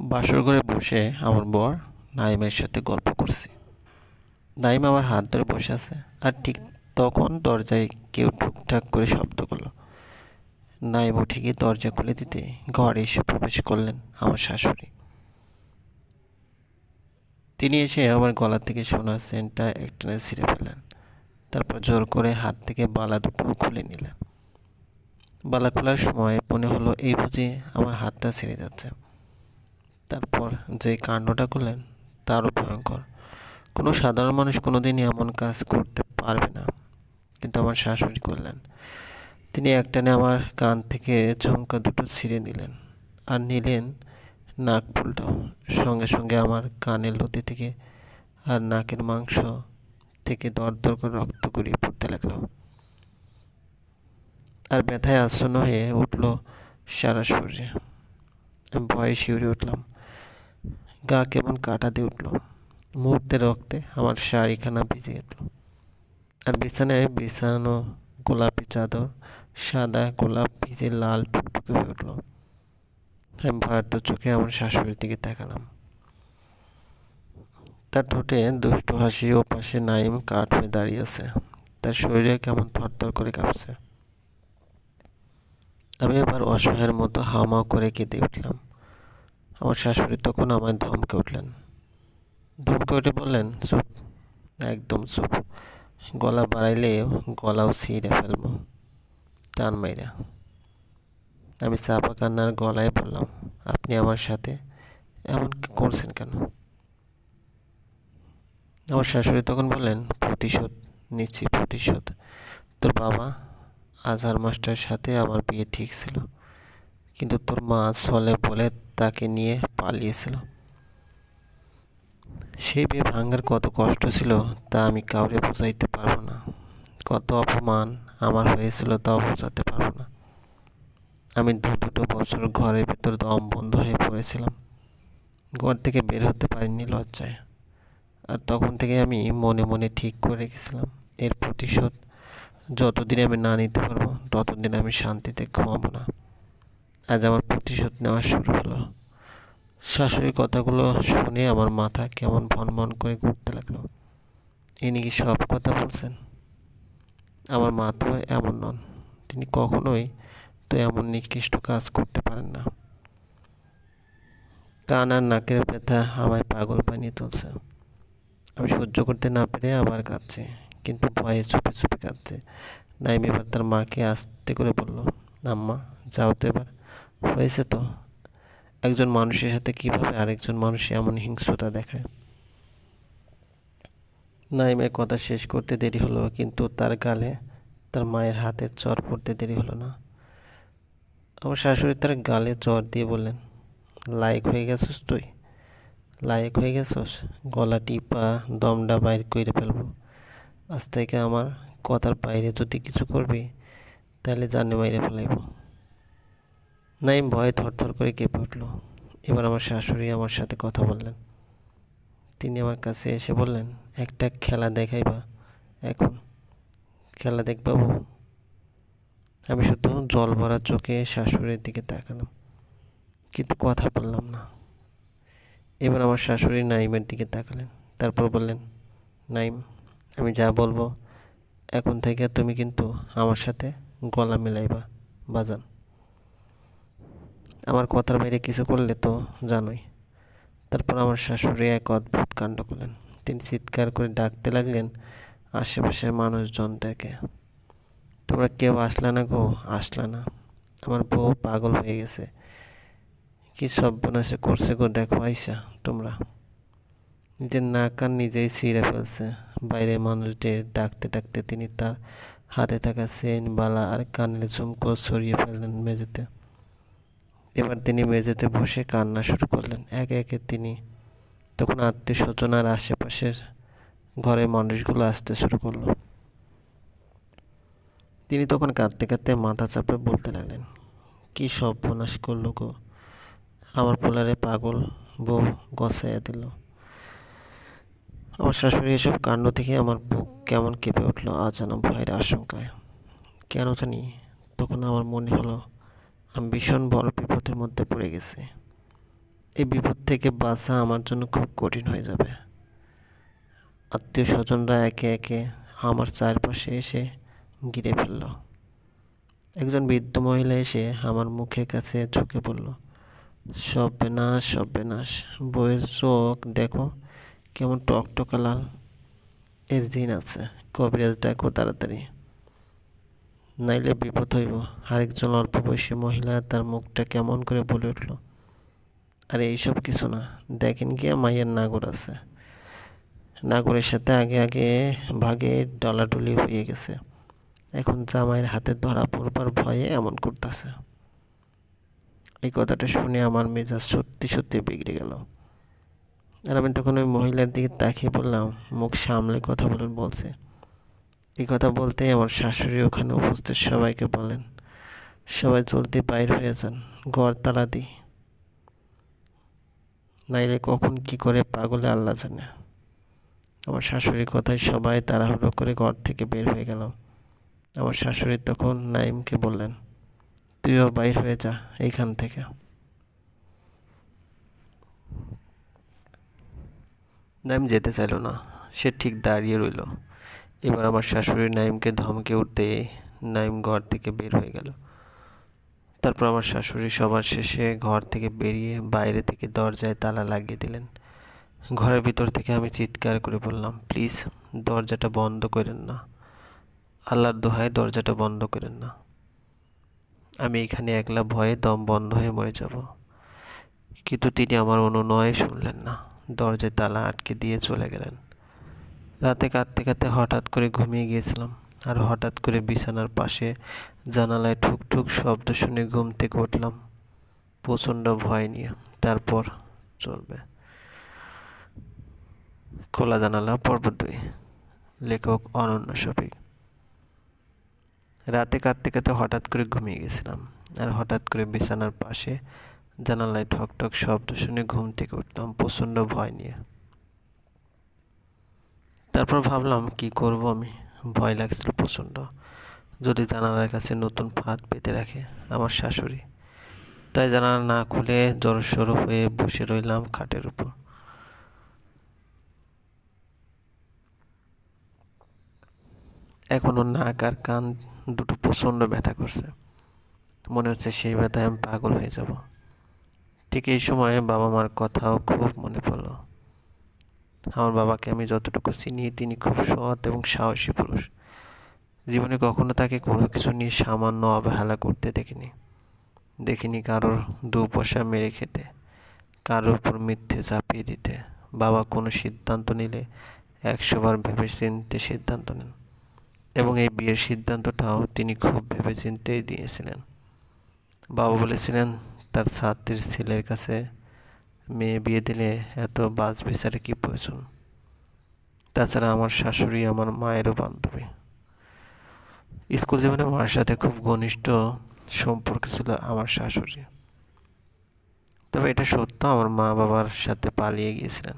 বাসর ঘরে বসে আমার বর নাইমের সাথে গল্প করছি। নাইম আমার হাত ধরে বসে আছে আর ঠিক তখন দরজায় কেউ টুকটাক করে শব্দ করল। নাইম উঠে গিয়ে দরজা খুলে দিতে ঘরে এসে প্রবেশ করলেন আমার শাশুড়ি। তিনি এসে আমার গলা থেকে সোনার সেন্টটা একটানে ছিঁড়ে ফেলেন তারপর জোর করে হাত থেকে বালা দুটো খুলে নিলেন। বালা খোলার সময় মনে হলো এই বুঝি আমার হাতটা ছিঁড়ে যাচ্ছে। তারপর যে কাণ্ডটা করলেন, তারও ভয়ঙ্কর। কোনো সাধারণ মানুষ কোনোদিনই এমন কাজ করতে পারবে না। কিন্তু আমার শাশুড়ি করলেন। তিনি একটানে আমার কান থেকে ঝুমকা দুটো ছিঁড়ে নিলেন আর নিলেন নাক ফুলটাও সঙ্গে সঙ্গে আমার কানের লতি থেকে আর নাকের মাংস থেকে দর দর করে রক্ত গড়িয়ে পড়তে লাগল। আর ব্যথায় আচ্ছন্ন হয়ে উঠল সারা শরীরে। ভয়ে শিউরে উঠলাম। গা কেমন কাটা দিয়ে উঠল। মুহূর্তে রক্তে আমার শাড়িখানা ভিজে উঠল। আর বিছানায় বিছানো গোলাপি চাদর, সাদা গোলাপ ভিজে লাল টুকটুকে হয়ে উঠল। আমি ভয়ার্ত চোখে আমার শাশুড়ির দিকে তাকালাম। তার ঠোঁটে দুষ্ট হাসি ও পাশে নাইম কাঠ হয়ে দাঁড়িয়ে আছে। তার শরীরে কেমন থরথর করে কাঁপছে। আমি এবার অসহায়ের মতো হাওমাও করে কেঁদে উঠলাম। আমার শাশুড়ি তখন আমায় ধমকে উঠলেন। ধমকে উঠে বললেন, চুপ, একদম চুপ। গলা বাড়াইলে গলাও ছিঁড়ে ফেলব। টান মাইরা। আমি চাপা কান্নার গলায় বললাম, আপনি আমার সাথে এমন কি করছেন কেন? আমার শাশুড়ি তখন বললেন, প্রতিশোধ নিচ্ছি প্রতিশোধ। তোর বাবা আজহার মাস্টারের সাথে আমার বিয়ে ঠিক ছিল। কিন্তু তোর মা ছলে বলে তাকে নিয়ে পালিয়েছিল। সেই বিয়ে ভাঙার কত কষ্ট ছিল তা আমি কাউরে বোঝাইতে পারব না। কত অপমান আমার হয়েছিল তাও বোঝাতে পারব না। আমি দু দুটো বছর ঘরের ভেতর দম বন্ধ হয়ে পড়েছিলাম। ঘর থেকে বের হতে পারিনি লজ্জায়। আর তখন থেকে আমি মনে মনে ঠিক করে রেখেছিলাম, এর প্রতিশোধ যতদিন আমি না নিতে পারব ততদিন আমি শান্তিতে ঘুমাবো না। আজ আমার প্রতিশোধ নেওয়া শুরু হলো। শাশুড়ির কথাগুলো শুনে আমার মাথা কেমন ভন ভন করে ঘুরতে লাগল। ইনি কি সব কথা বলছেন? আমার মা তো এমন নন। তিনি কখনোই তো এমন নিকৃষ্ট কাজ করতে পারেন না। কান আর নাকের ব্যথা আমায় পাগল বানিয়ে তুলছে। আমি সহ্য করতে না পেরে আবার কাঁদছে, কিন্তু ভয়ে চুপে চুপে কাঁদছে। নাইম এবার তার মাকে আস্তে করে বলল, আম্মা, যাও তো এবার। হয়েছে তো? একজন মানুষের সাথে কীভাবে আরেকজন মানুষ এমন হিংস্রতা দেখায়? নাইমের কথা শেষ করতে দেরি হলো, কিন্তু তার গালে তার মায়ের হাতে চর পড়তে দেরি হলো না। আমার শাশুড়ি তার গালে চর দিয়ে বললেন, লায়ক হয়ে গেছিস তুই? লায়ক হয়ে গেছস? গলা টিপা দমটা বাইর করে ফেলব। আজ থেকে আমার কথার বাইরে যদি কিছু করবি, তাহলে জানে বাইরে ফেলাইব। নাইম ভয়ে থরথর করে কেঁপে উঠল। এবার আমার শাশুড়ি আমার সাথে কথা বললেন। তিনি আমার কাছে এসে বললেন, একটা খেলা দেখাইবা এখন। খেলা দেখবাবু আমি শুধু জল ভরা চোখে শাশুড়ির দিকে তাকালাম, কিন্তু কথা বললাম না। এবার আমার শাশুড়ি নাইমের দিকে তাকালেন, তারপর বললেন, নাইম, আমি যা বলব, এখন থেকে তুমি কিন্তু আমার সাথে গলা মিলাইবা, বাজান। আমার কথার বাইরে কিছু করলে তো জানোই। তারপর আমার শাশুড়ি এক অদ্ভুত কাণ্ড করলেন। তিনি চিৎকার করে ডাকতে লাগলেন আশেপাশের মানুষজনটাকে তোমরা কেউ আসলে না গো? আসলে না। আমার বউ পাগল হয়ে গেছে। কি সর্বনাশে করছে গো দেখো আইসা, তোমরা। নিজের নাক আর নিজেই ছিঁড়ে ফেলছে। বাইরে মানুষদের ডাকতে ডাকতে তিনি তার হাতে থাকা সেন বালা আর কানের ঝুমকো ছড়িয়ে ফেললেন মেঝেতে। এবার তিনি মেঝেতে বসে কান্না শুরু করলেন। একে একে তিনি তখন আত্মীয় স্বজন আর আশেপাশের ঘরের মানুষগুলো আসতে শুরু করল। তিনি তখন কাঁদতে কাঁদতে মাথা চাপে বলতে লাগলেন, কি সর্বনাশ করল গো, আমার পোলারে পাগল বউ গসাইয়া দিল। আমার শাশুড়ি এসব কাণ্ড থেকে আমার বুক কেমন কেঁপে উঠল আজানা ভয়ের আশঙ্কায়। কেন জানি তখন আমার মনে হলো, আমি ভীষণ বড় বিপদের মধ্যে পড়ে গেছি। এই বিপদ থেকে বাঁচা আমার জন্য খুব কঠিন হয়ে যাবে। আত্মীয় স্বজনরা একে একে আমার চারপাশে এসে ঘিরে ফেলল। একজন বৃদ্ধ মহিলা এসে আমার মুখের কাছে ঝুঁকে পড়ল। সব বেনাশ সব বেনাশ বইয়ের চোখ দেখো, কেমন টকটকা লাল। এর জিন আছে। কবিরাজ ডাকো তাড়াতাড়ি নাইলে বিপদ হইব। আরেকজন অল্প বয়সী মহিলা তার মুখটা কেমন করে বলে উঠল, আরে, এইসব কিছু না। দেখেন গিয়া মায়ের নাগর আছে। নাগরের সাথে আগে আগে ভাগে ডলাডলি হয়ে গেছে। এখন জামাইয়ের হাতে ধরা পড়বার ভয়ে এমন করতেছে। এই কথাটা শুনে আমার মেজাজ সত্যি সত্যি বিগড়ে গেল। আর আমি তখন ওই মহিলার দিকে তাকিয়ে বললাম, মুখ সামলে কথা বলেন, বলছে। এই কথা বলতেই আমার শাশুড়ি ওখানে উপস্থিত সবাইকে বলেন, সবাই চলতে বাইর হয়ে যান, ঘর তালা দিই। নাইলে কখন কি করে পাগলে আল্লাহ জানে। আমার শাশুড়ির কথায় সবাই তাড়াহুড়ো করে ঘর থেকে বের হয়ে গেল। আমার শাশুড়ি তখন নাইমকে বললেন, তুইও বাইর হয়ে যা এইখান থেকে। নাইম যেতে চাইল না, সে ঠিক দাঁড়িয়ে রইল। এবার আমার শাশুড়ি নাইমকে ধমকে উঠতে নাইম ঘর থেকে বের হয়ে গেল। তারপর আমার শাশুড়ি সবার শেষে ঘর থেকে বেরিয়ে বাইরে থেকে দরজায় তালা লাগিয়ে দিলেন। ঘরের ভিতর থেকে আমি চিৎকার করে বললাম, প্লিজ, দরজাটা বন্ধ করেন না। আল্লাহর দোহায় দরজাটা বন্ধ করেন না। আমি এখানে একলা ভয়ে দম বন্ধ হয়ে মরে যাব। কিন্তু তিনি আমার অনুনয় শুনলেন না। দরজায় তালা আটকে দিয়ে চলে গেলেন। রাতে কাঁদতে কাঁদতে হঠাৎ করে ঘুমিয়ে গিয়েছিলাম আর হঠাৎ করে বিছানার পাশে জানালায় ঠুক ঠুক শব্দ শুনে ঘুম থেকে উঠলাম। প্রচণ্ড ভয় নিয়ে। তারপর চলবে। খোলা জানালা পর্ব দুই। লেখক অনন্য শফিক। রাতে কাঁদতে কাঁদতে হঠাৎ করে ঘুমিয়ে গেছিলাম আর হঠাৎ করে বিছানার পাশে জানালায় ঠক ঠক শব্দ শুনে ঘুম থেকে উঠলাম প্রচণ্ড ভয় নিয়ে। তারপর ভাবলাম, কি করব আমি? ভয় লাগছিল প্রচণ্ড। যদি জানালার কাছে নতুন ফাঁদ পেতে রাখে আমার শাশুড়ি। তাই জানালা না খুলে জড়সড় হয়ে বসে রইলাম খাটের উপর। এখনও নাক আর কান দুটো প্রচণ্ড ব্যথা করছে। মনে হচ্ছে সেই ব্যথায় আমি পাগল হয়ে যাব। ঠিক এই সময়ে বাবা মার কথাও খুব মনে পড়ল। আমার বাবাকে আমি যতটুকু চিনি, তিনি খুব সৎ এবং সাহসী পুরুষ। জীবনে কখনো তাকে কোনো কিছু নিয়ে সামান্য অবহেলা করতে দেখিনি। দেখিনি কারোর দু পয়সা মেরে খেতে, কারোর উপর মিথ্যে চাপিয়ে দিতে। বাবা কোনো সিদ্ধান্ত নিলে একশোবার ভেবে চিনতে সিদ্ধান্ত নেন এবং এই বিয়ের সিদ্ধান্তটাও তিনি খুব ভেবে চিনতেই দিয়েছিলেন। বাবা বলেছিলেন, তার ছাত্রীর ছেলের কাছে মেয়ে বিয়ে দিলে এত বাস বিচারে কী প্রয়োজন? তাছাড়া আমার শাশুড়ি আমার মায়েরও বান্ধবী। স্কুল জীবনে মার সাথে খুব ঘনিষ্ঠ সম্পর্ক ছিল আমার শাশুড়ি। তবে এটা সত্য, আমার মা বাবার সাথে পালিয়ে গিয়েছিলেন।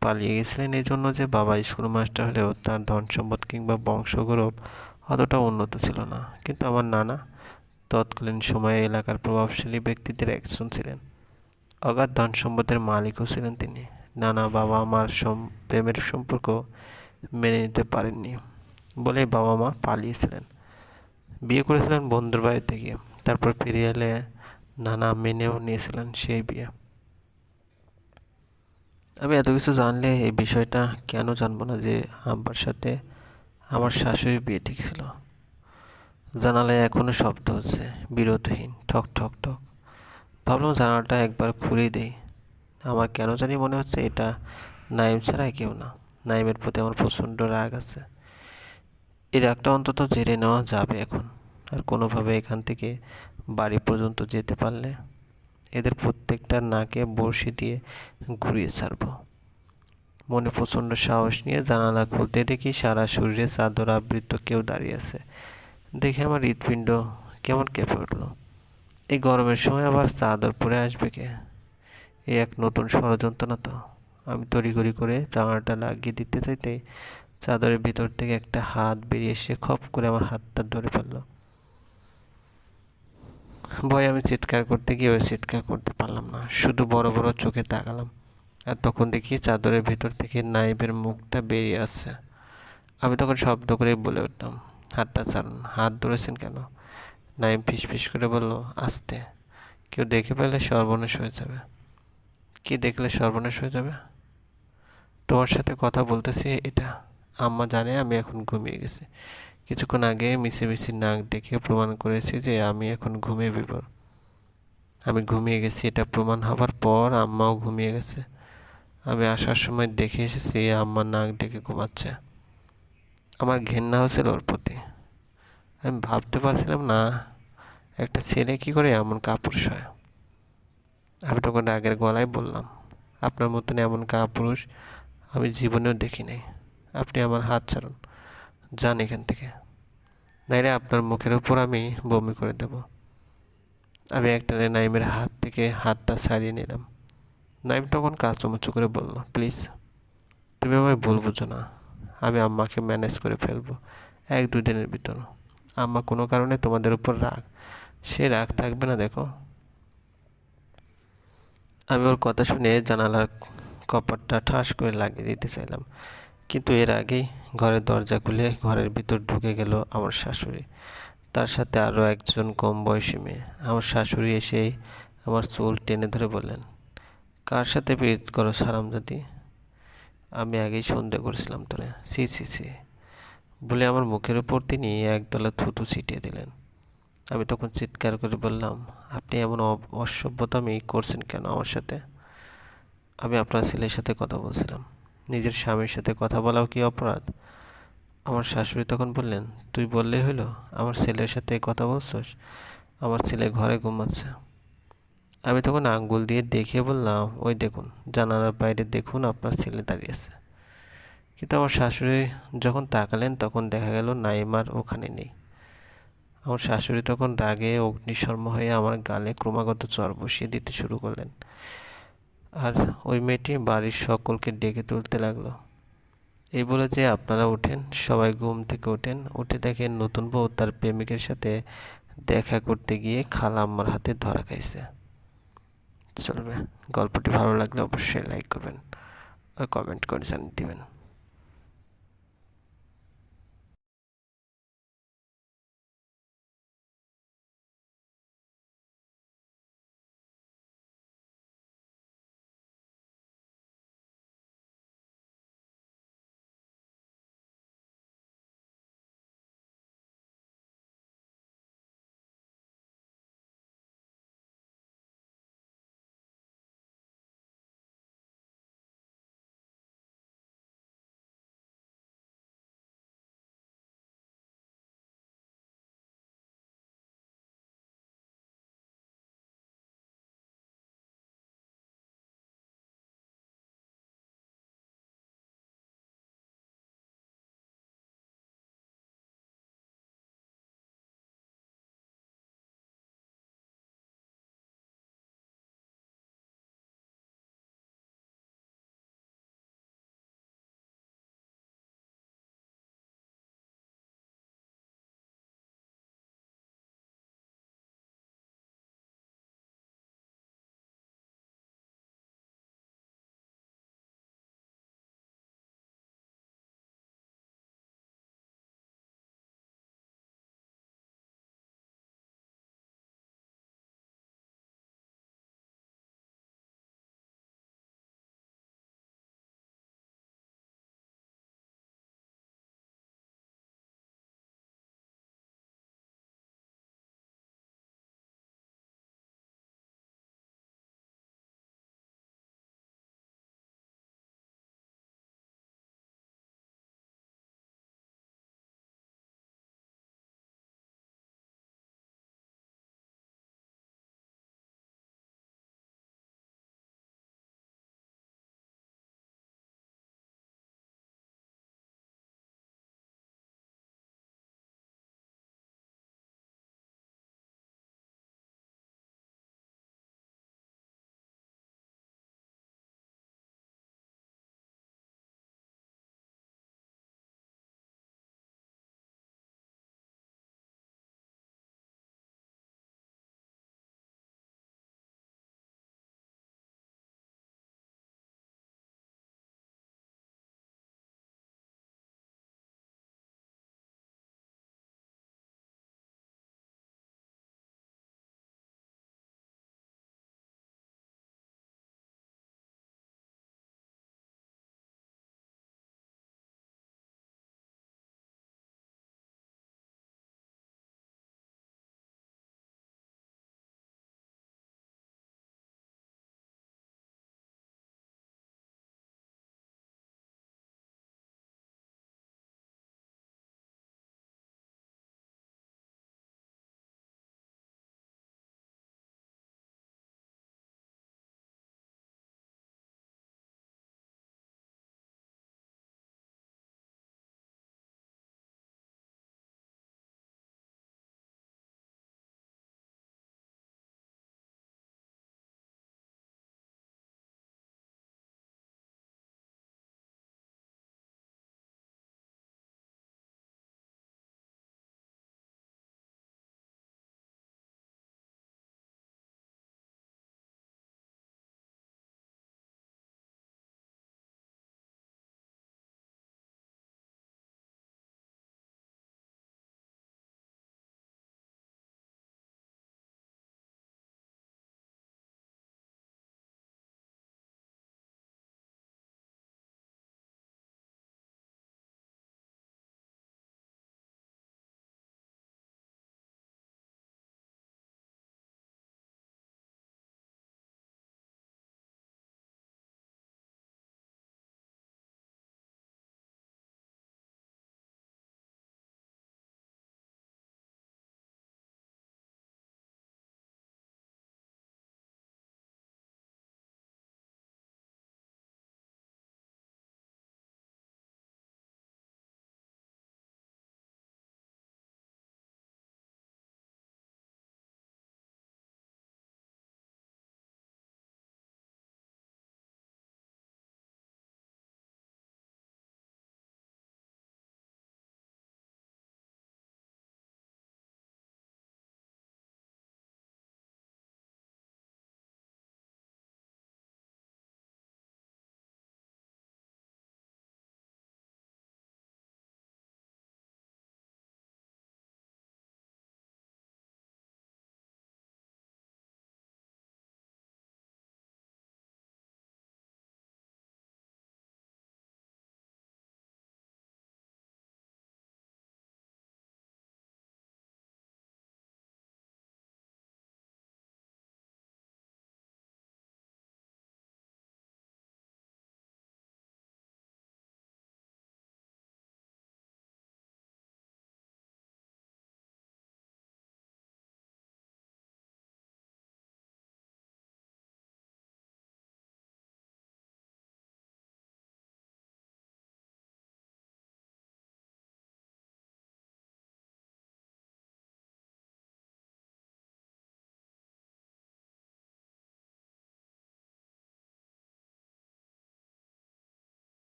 পালিয়ে গেছিলেন এই জন্য যে বাবা স্কুল মাস্টার হলেও তার ধন সম্পদ কিংবা বংশগৌরব অতটা উন্নত ছিল না। কিন্তু আমার নানা তৎকালীন সময়ে এলাকার প্রভাবশালী ব্যক্তিদের একজন ছিলেন। অগাধ ধন সম্পদের মালিকও ছিলেন তিনি। নানা বাবা মার প্রেমের সম্পর্ক মেনে নিতে পারেননি বলে বাবা মা পালিয়েছিলেন। বিয়ে করেছিলেন বন্ধুর বাড়ি থেকে, তারপর ফিরে এলে নানা মেনেও নিয়েছিলেন সেই বিয়ে। আমি এত কিছু জানলে এই বিষয়টা কেন জানব না যে আব্বার সাথে আমার শাশুড়ির বিয়ে ঠিক ছিল? জানালায় এখনও শব্দ হচ্ছে বিরতহীন ঠক ঠক ঠক। ভাবলাম জানালাটা একবার খুলেই দেই। আমার কেন জানি মনে হচ্ছে এটা নাইম ছাড়া কেউ না। নাইমের প্রতি আমার প্রচণ্ড রাগ আছে। এই রাগটা অন্তত জেরে নেওয়া যাবে এখন। আর কোনোভাবে এখান থেকে বাড়ি পর্যন্ত যেতে পারলে এদের প্রত্যেকটার নাকে বড়শি দিয়ে ঘুরিয়ে ছাড়ব। মনে প্রচণ্ড সাহস নিয়ে জানালা খুলতে দেখি সারা শরীরে চাদর আবৃত কেউ দাঁড়িয়ে আছে। দেখে আমার হৃৎপিণ্ড কেমন কেঁপে উঠল। এই গরমের সময় আবার চাদর পরে আসবে কে? এই এক নতুন ষড়যন্ত্র না তো? আমি তড়িঘড়ি করে জানালাটা লাগিয়ে দিতে চাইতে চাদরের ভিতর থেকে একটা হাত বেরিয়ে এসে খপ করে আমার হাতটা ধরে ফেলল। ভয় আমি চিৎকার করতে গিয়ে ওই চিৎকার করতে পারলাম না, শুধু বড় বড় চোখে তাকালাম। আর তখন দেখি চাদরের ভেতর থেকে নাইবের মুখটা বেরিয়ে আসছে। আমি তখন শব্দ করে বলে উঠলাম, হাতটা ছাড়ুন, হাত ধরেছেন কেন? নাইম ফিস ফিস করে বলল, আস্তে, কেউ দেখে পেলে সর্বনাশ হয়ে যাবে। কি দেখলে সর্বনাশ হয়ে যাবে? তোমার সাথে কথা বলতেছি, এটা আম্মা জানে, আমি এখন ঘুমিয়ে গেছি। কিছুক্ষণ আগে মিশে মিশি নাক ডেকে প্রমাণ করেছি যে আমি এখন ঘুমিয়ে বিপর আমি ঘুমিয়ে গেছি, এটা প্রমাণ হবার পর আম্মাও ঘুমিয়ে গেছে। আমি আসার সময় দেখে এসেছি আম্মা নাক ডেকে ঘুমাচ্ছে। আমার ঘেন্না হয়েছিল ওর আমি ভাবতে পারছিলাম, না, একটা ছেলে কি করে এমন কাপুরুষ হয়? আমি তখন আগের গলায় বললাম, আপনার মতন এমন কাপুরুষ আমি জীবনেও দেখি নাই আপনি আমার হাত ছাড়ুন, যান এখান থেকে। নাইলে আপনার মুখের উপর আমি বমি করে দেব। আমি একটা নাইমের হাত থেকে হাতটা ছাড়িয়ে নিলাম। নাইম তখন কাঁচুমুচু করে বলল, প্লিজ, তুমি আমায় ভুল বুঝো না। আমি আম্মাকে ম্যানেজ করে ফেলব, এক দুই দিনের ভিতর। আম্মা কোনো কারণে তোমাদের উপর রাগ। সে রাগ থাকবে না, দেখো। আমি ওর কথা শুনে জানালার কপারটা ঠাস করে লাগিয়ে দিতে চাইলাম। কিন্তু এর আগেই ঘরের দরজা খুলে ঘরের ভিতর ঢুকে গেল আমার শাশুড়ি। তার সাথে আরও একজন কম বয়সী মেয়ে। আমার শাশুড়ি এসেই আমার চুল টেনে ধরে বললেন, কার সাথে প্রীত করো সারামজাদি? আমি আগেই সন্দেহ করেছিলাম তোরে। সি সি সি বলে আমার মুখের উপর তিনি একদলা থুতু ছিটিয়ে দিলেন। আমি তখন চিৎকার করে বললাম, আপনি এমন অসভ্যতামি করছেন কেন আমার সাথে? আমি আপনার ছেলের সাথে কথা বলছিলাম। নিজের স্বামীর সাথে কথা বলাও কি অপরাধ? আমার শাশুড়ি তখন বললেন, তুই বললেই হইল আমার ছেলের সাথে কথা বলছস? আমার ছেলে ঘরে ঘুমাচ্ছে। আমি তখন আঙ্গুল দিয়ে দেখিয়ে বললাম, ওই দেখুন, জানালার বাইরে দেখুন, আপনার ছেলে দাঁড়িয়ে আছে। কিন্তু আমার শাশুড়ি যখন তাকালেন, তখন দেখা গেল নাইমার ওখানে নেই। আমার শাশুড়ি তখন রাগে, অগ্নিশর্ম হয়ে আমার গালে ক্রমাগত চর বসিয়ে দিতে শুরু করলেন। আর ওই মেয়েটি বাড়ির সকলকে ডেকে তুলতে লাগল। এই বলে যে আপনারা ওঠেন সবাই ঘুম থেকে ওঠেন। উঠে দেখেন নতুন বউ তার প্রেমিকের সাথে দেখা করতে গিয়ে খালা আম্মার হাতে ধরা খাইছে। চলবে। গল্পটি ভালো লাগলে অবশ্যই লাইক করবেন আর কমেন্ট করে জানিয়ে দেবেন।